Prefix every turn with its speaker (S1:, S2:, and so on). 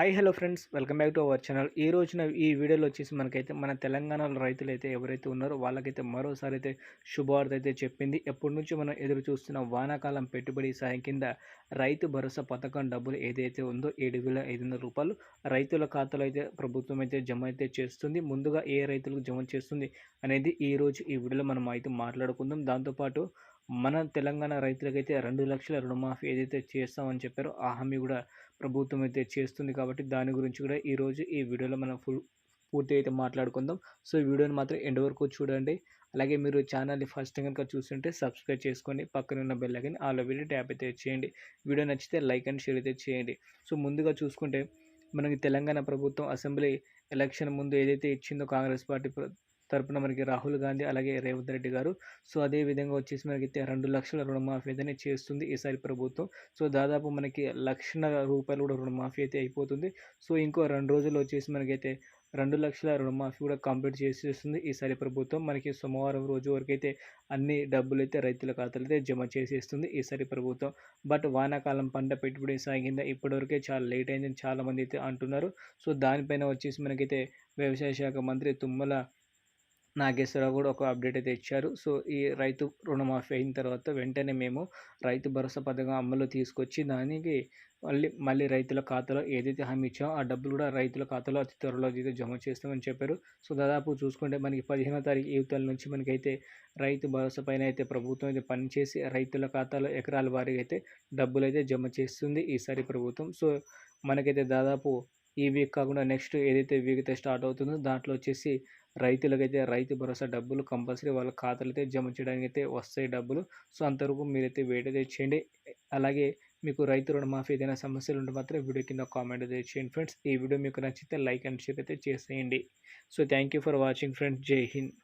S1: Hi hello friends welcome back to our channel ఈ రోజున ఈ వీడియోలో వచ్చేసి మనకైతే మన తెలంగాణలో రైతులు అయితే ఎవరైతే ఉన్నారో వాళ్ళకైతే మరోసారి అయితే శుభవార్త అయితే చెప్పింది. ఎప్పటి నుంచి మనం ఎదురు చూస్తున్న వానాకాలం పెట్టుబడి సాయం కింద రైతు భరోసా పథకం డబ్బులు ఏదైతే ఉందో ఏడు వేల ఐదు వందల రూపాయలు రైతుల ఖాతాలో అయితే ప్రభుత్వం అయితే జమ అయితే చేస్తుంది. ముందుగా ఏ రైతులకు జమ చేస్తుంది అనేది ఈ రోజు ఈ వీడియోలో మనం అయితే మాట్లాడుకుందాం. దాంతోపాటు మన తెలంగాణ రైతులకైతే రెండు లక్షల రుణమాఫీ ఏదైతే చేస్తామని చెప్పారో ఆ హామీ కూడా ప్రభుత్వం అయితే చేస్తుంది కాబట్టి దాని గురించి కూడా ఈరోజు ఈ వీడియోలో మనం ఫుల్ పూర్తి అయితే మాట్లాడుకుందాం. సో ఈ వీడియోని మాత్రం ఎండ్ వరకు చూడండి. అలాగే మీరు ఛానల్ని ఫస్ట్ కనుక చూస్తుంటే సబ్స్క్రైబ్ చేసుకొని పక్కన ఉన్న bell icon all video tap అయితే చేయండి. వీడియో నచ్చితే లైక్ అండ్ షేర్ అయితే చేయండి. సో ముందుగా చూసుకుంటే మనకి తెలంగాణ ప్రభుత్వం అసెంబ్లీ ఎలక్షన్ ముందు ఏదైతే ఇచ్చిందో కాంగ్రెస్ పార్టీ తరపున మనకి రాహుల్ గాంధీ అలాగే రేవంత్ రెడ్డి గారు. సో అదే విధంగా వచ్చేసి మనకి రెండు లక్షల రుణమాఫీ అయితే చేస్తుంది ఈసారి ప్రభుత్వం. సో దాదాపు మనకి లక్షల రూపాయలు కూడా రుణమాఫీ అయితే అయిపోతుంది. సో ఇంకో రెండు రోజులు వచ్చేసి మనకైతే రెండు లక్షల రుణమాఫీ కూడా కంప్లీట్ చేసేస్తుంది ఈసారి ప్రభుత్వం. మనకి సోమవారం రోజు వరకు అయితే అన్ని డబ్బులు అయితే రైతుల ఖాతాలు అయితే జమ చేసేస్తుంది ఈసారి ప్రభుత్వం. బట్ వానాకాలం పంట పెట్టుబడి సాగిందా ఇప్పటివరకే చాలా లేట్ అయిందని చాలామంది అయితే అంటున్నారు. సో దానిపైన వచ్చేసి మనకైతే వ్యవసాయ శాఖ మంత్రి తుమ్మల నాగేశ్వరరావు కూడా ఒక అప్డేట్ అయితే ఇచ్చారు. సో ఈ రైతు రుణమాఫీ అయిన తర్వాత వెంటనే మేము రైతు భరోసా పథకం అమలు తీసుకొచ్చి దానికి మళ్ళీ మళ్ళీ రైతుల ఖాతాలో ఏదైతే హామీ ఇచ్చామో ఆ డబ్బులు కూడా రైతుల ఖాతాలో అతి త్వరలో అయితే జమ చేస్తామని చెప్పారు. సో దాదాపు చూసుకుంటే మనకి పదిహేనో తారీఖు యువతల నుంచి మనకైతే రైతు భరోసా పైన అయితే ప్రభుత్వం అయితే పనిచేసి రైతుల ఖాతాలో ఎకరాల వారీగా అయితే డబ్బులు అయితే జమ చేస్తుంది ఈసారి ప్రభుత్వం. సో మనకైతే దాదాపు ఈ వీక్ కాకుండా నెక్స్ట్ ఏదైతే వీక్ అయితే స్టార్ట్ అవుతుందో దాంట్లో వచ్చేసి రైతులకైతే రైతు భరోసా డబ్బులు కంపల్సరీ వాళ్ళ ఖాతాలు అయితే జమ చేయడానికి అయితే వస్తాయి డబ్బులు. సో అంతవరకు మీరైతే వెయిట్ అయితే చేయండి. అలాగే మీకు రైతు రుణమాఫీ ఏదైనా సమస్యలు ఉంటే మాత్రం వీడియో కింద కామెంట్ అయితే చేయండి ఫ్రెండ్స్. ఈ వీడియో మీకు నచ్చితే లైక్ అండ్ షేర్ అయితే చేసేయండి. So thank you for watching friends. జై హింద్.